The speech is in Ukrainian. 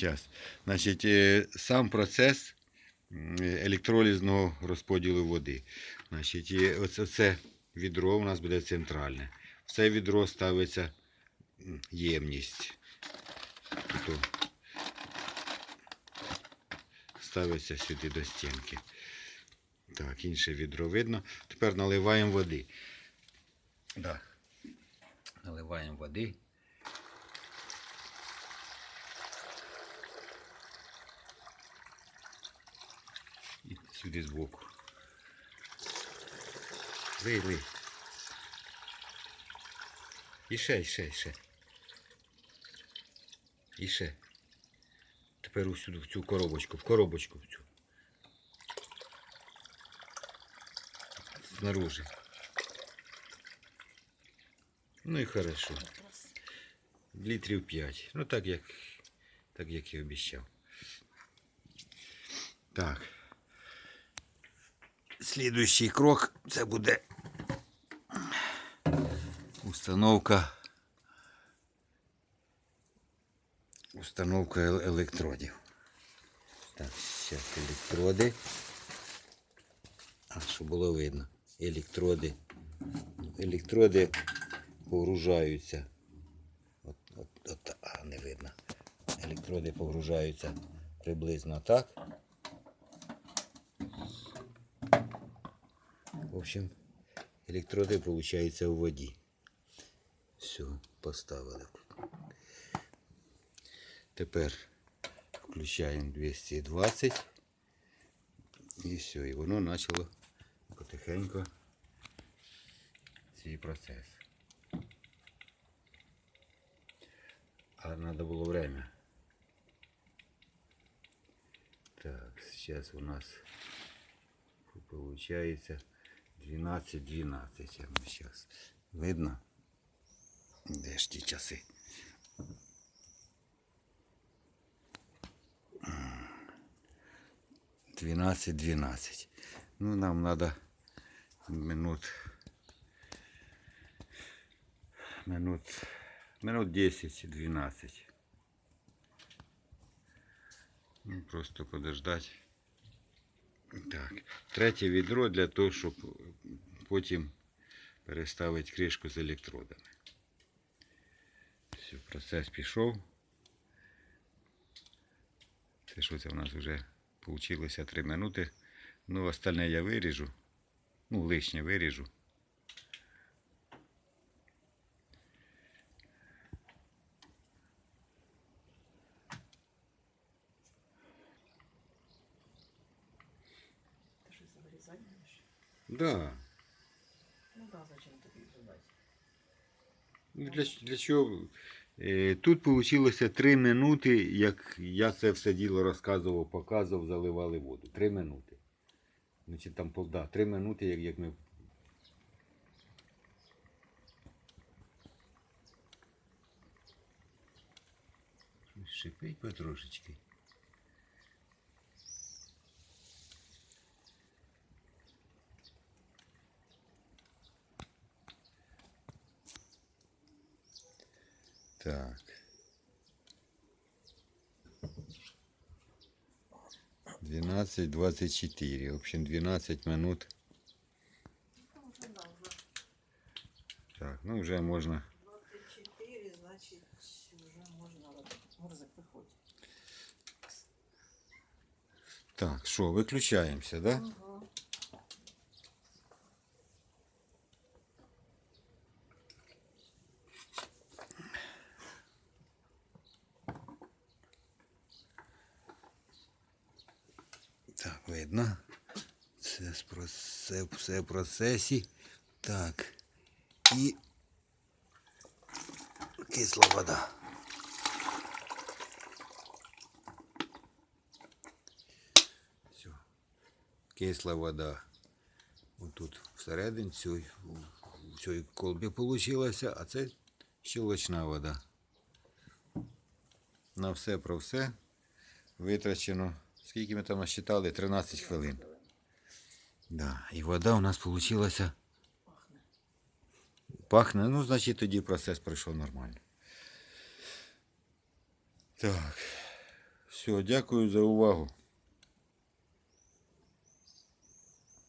Зараз. Значить, е, сам процес електролізного розподілу води. Значить, і оце, відро у нас буде центральне. В це відро ставиться ємність. Тут ставиться сюди до стінки. Так, інше відро видно. Тепер наливаємо води. Да. Наливаємо води. І сюди збоку. Лий, лий. І ще, і ще, і ще. І ще. Тепер усюди в цю коробочку, в коробочку в цю. Снаружи. Ну і хорошо. Літрів 5. Ну так як, так як і обіцяв. Так. Слідуючий крок це буде установка. Установка електродів. Так, зараз електроди. А, щоб було видно. Електроди. Електроди погружаються. От, от, от, а, не видно. Електроди погружаються приблизно так. Общем, електроди получаються у воді. Все, поставили. Тепер включаємо 220 і все, і воно почало потихеньку свій процес. А треба було время. Так, сейчас у нас получается 12-12. Сейчас видно? Де ж ті часи? Двенадцать, двенадцать. Ну, нам надо минут, минут, минут 10-12. Ну, просто подождать. Так, третє відро для того, щоб потім переставити кришку з електродами. Все, процес пішов. Це що це в нас вже вийшло 3 минути. Ну, остальне я виріжу. Ну, лишнє виріжу. Ты что. Да. Ну да, зачем тобі вирізати? Ну, Для, для чого? Е, Тут вийшло 3 минути, як я це все діло розказував, показував, заливали воду. 3 минути. Значить там да, 3 минути, як, як ми. Шипить потрошечки. Так. Двенадцать двадцать четыре. В общем, 12 минут. Так, ну вже можна. 24, значить, вже можна Морзик виходь. Так, що, виключаємося, да? Видно. Це все, все в процесі. Так. І кисла вода. Все. Кисла вода. Отут всередині цієї, в цій колбі вийшла, а це щелочна вода. На все про все витрачено. Скільки ми там насчитали? 13 хвилин. Да. І вода у нас вийшла. Пахне. Ну, значить, тоді процес пройшов нормально. Так. Все, дякую за увагу.